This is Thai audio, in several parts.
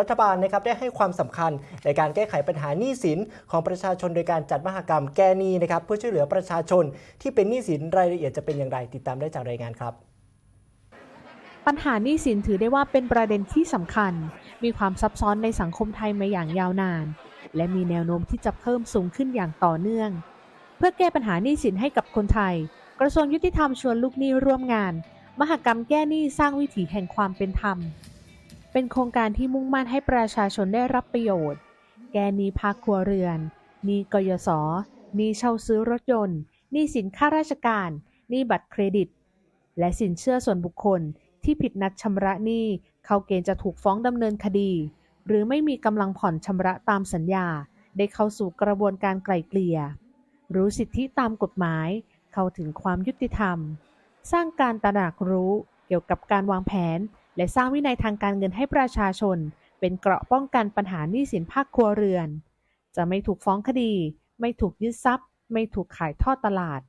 รัฐบาลนะครับได้ให้ความสำคัญในการแก้ไขปัญหาหนี้สินของประชาชนโดยการจัดมหกรรมแก้หนี้นะครับเพื่อช่วยเหลือประชาชนที่เป็นหนี้สินรายละเอียดจะเป็นอย่างไรติดตามได้จากรายงานครับปัญหาหนี้สินถือได้ว่าเป็นประเด็นที่สำคัญ มีความซับซ้อนในสังคมไทยมาอย่างยาวนาน และมีแนวโน้มที่จะเพิ่มสูงขึ้นอย่างต่อเนื่อง เพื่อแก้ปัญหาหนี้สินให้กับคนไทย กระทรวงยุติธรรมชวนลูกหนี้ร่วมงาน มหกรรมแก้หนี้สร้างวิถีแห่งความเป็นธรรม เป็นโครงการที่มุ่งมั่นให้ประชาชนได้รับประโยชน์ แกนี้ภาคครัวเรือนนีกยศนีเช่าซื้อรถยนต์ นี้สินข้าราชการ นี้บัตรเครดิต และสินเชื่อส่วนบุคคลที่ผิดนัดชำระหนี้ เข้าเกณฑ์จะถูกฟ้องดำเนินคดี หรือไม่มีกำลังผ่อนชำระตามสัญญา ได้เข้าสู่กระบวนการไกล่เกลี่ย รู้สิทธิตามกฎหมาย เข้าถึงความยุติธรรม สร้างการตระหนักรู้เกี่ยวกับการวางแผน และสร้างวินัยทางการเงินให้ประชาชน เป็นเกราะป้องกันปัญหาหนี้สินภาคครัวเรือน จะไม่ถูกฟ้องคดี ไม่ถูกยึดทรัพย์ ไม่ถูกขายทอดตลาด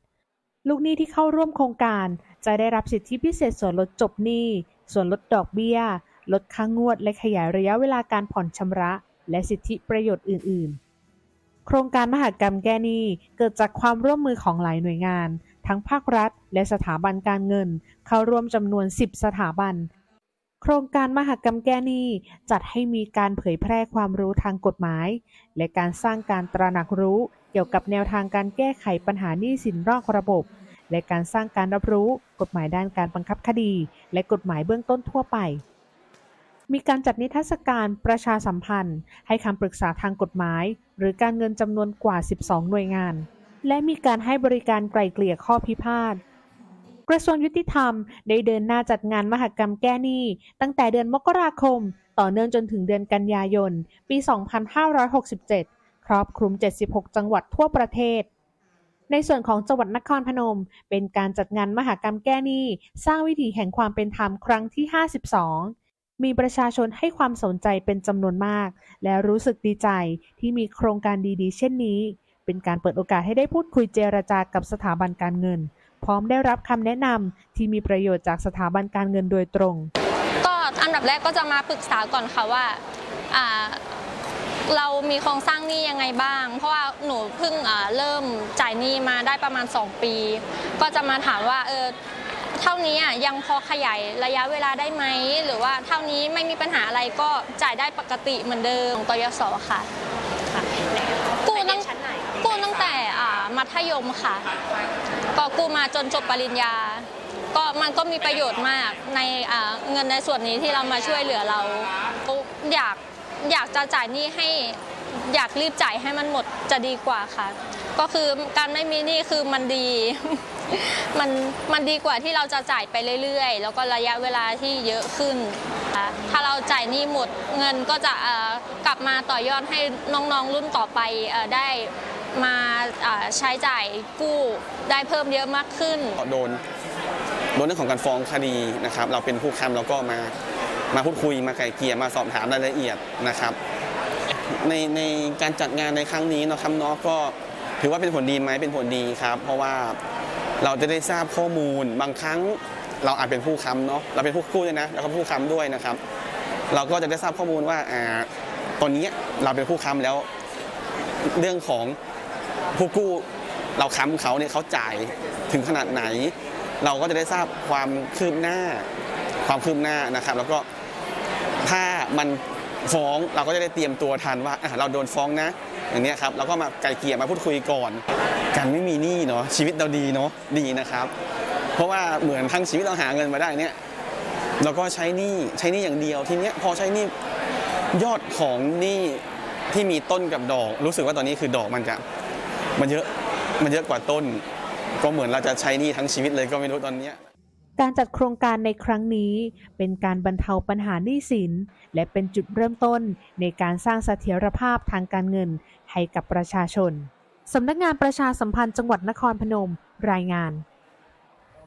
ลูกหนี้ที่เข้าร่วมโครงการ จะได้รับสิทธิพิเศษส่วนลดจบหนี้ ส่วนลดดอกเบี้ย ลดค่างวด และขยายระยะเวลาการผ่อนชำระ และสิทธิประโยชน์อื่น ๆ โครงการมหากรรมแก้หนี้เกิดจากความร่วมมือของหลายหน่วยงานทั้งภาครัฐและสถาบันการเงิน เข้าร่วมจำนวน 10 สถาบัน โครงการมหกรรมแก้หนี้จัดให้มีการเผยแพร่ความรู้ทางกฎหมาย และการสร้างการตระหนักรู้เกี่ยวกับแนวทางการแก้ไขปัญหาหนี้สินนอกระบบ และการสร้างการรับรู้กฎหมายด้านการบังคับคดี และกฎหมายเบื้องต้นทั่วไป มีการจัดนิทรรศการประชาสัมพันธ์ ให้คำปรึกษาทางกฎหมาย หรือการเงินจำนวนกว่า 12 หน่วยงาน และมีการให้บริการไกล่เกลี่ยข้อพิพาท กระทรวงยุติธรรมได้เดินหน้าจัดงานมหกรรมแก้หนี้ ตั้งแต่เดือนมกราคม ต่อเนื่องจนถึงเดือนกันยายน ปี 2567 ครอบคลุม 76 จังหวัดทั่วประเทศ ในส่วนของจังหวัดนครพนม เป็นการจัดงานมหกรรมแก้หนี้ สร้างวิถีแห่งความเป็นธรรมครั้งที่ 52มีประชาชนให้ความสนใจเป็นจำนวนมาก และรู้สึกดีใจที่มีโครงการดีๆ เช่นนี้ เป็นการเปิดโอกาสให้ได้พูดคุยเจรจากับสถาบันการเงิน พร้อมได้รับคำแนะนำที่มีประโยชน์จากสถาบันการเงินโดยตรง ก็อันดับแรกก็จะมาปรึกษาก่อนค่ะว่าอ่าเรามีโครงสร้างหนี้ยังไงบ้าง เพราะว่าหนูเพิ่งอ่าเริ่มจ่ายหนี้มาได้ประมาณ 2 ปี ก็จะมาถามว่าเออเท่านี้อะยังพอขยายระยะเวลาได้ไหม หรือว่าเท่านี้ไม่มีปัญหาอะไรก็จ่ายได้ปกติเหมือนเดิมของกยศค่ะกู้ตั้งกู้ตั้งแต่อ่า มัธยมค่ะ ก็กู้มาจนจบปริญญา ก็มันก็มีประโยชน์มากในเงินในส่วนนี้ที่เรามาช่วยเหลือเราอยากอยากจะจ่ายหนี้ให้อยากรีบจ่ายให้มันหมดจะดีกว่าค่ะ ก็คือการไม่มีหนี้คือมันดีมันมันดีกว่าที่เราจะจ่ายไปเรื่อยๆ แล้วก็ระยะเวลาที่เยอะขึ้น ถ้าเราจ่ายหนี้หมดเงินก็จะกลับมาต่อยอดให้น้องๆรุ่นต่อไปได้ มาใช้จ่ายกู้ได้เพิ่มเยอะมากขึ้น โดนโดนเรื่องของการฟ้องคดีนะครับ เราเป็นผู้ค้ำเราก็มามาพูดคุยมาไกลเกลี่ยมาสอบถามรายละเอียดนะครับ ในในการจัดงานในครั้งนี้เนาะครับเนาะก็ถือว่าเป็นผลดีไหมเป็นผลดีครับ เพราะว่าเราจะได้ทราบข้อมูลบางครั้งเราอาจเป็นผู้ค้ำเนาะเราเป็นผู้กู้ด้วยนะแล้วก็ผู้ค้ำด้วยนะครับ เราก็จะได้ทราบข้อมูลว่าอ่าตอนนี้เราเป็นผู้ค้ำแล้วเรื่องของ ผู้กู้เราค้ำเขาเนี่ยเขาจ่ายถึงขนาดไหน เราก็จะได้ทราบความคืบหน้า ความคืบหน้านะครับ แล้วก็ถ้ามันฟ้องเราก็จะได้เตรียมตัวทันว่าเราโดนฟ้องนะอย่างนี้ครับเราก็มาไกลเกลี่ยมาพูดคุยก่อนการไม่มีหนี้เนาะชีวิตเราดีเนาะดีนะครับ เพราะว่าเหมือนทั้งชีวิตเราหาเงินมาได้เนี่ยเราก็ใช้หนี้ใช้หนี้อย่างเดียวทีเนี้ยพอใช้หนี้ยอดของหนี้ที่มีต้นกับดอก รู้สึกว่าตอนนี้คือดอกมันจะ มันเยอะมันเยอะกว่าต้น ก็เหมือนเราจะใช้นี่ทั้งชีวิตเลยก็ไม่รู้ตอนเนี้ยการจัดโครงการในครั้งนี้ เป็นการบรรเทาปัญหาหนี้สิน และเป็นจุดเริ่มต้นในการสร้างเสถียรภาพทางการเงินให้กับประชาชน สำนักงานประชาสัมพันธ์จังหวัดนครพนม รายงาน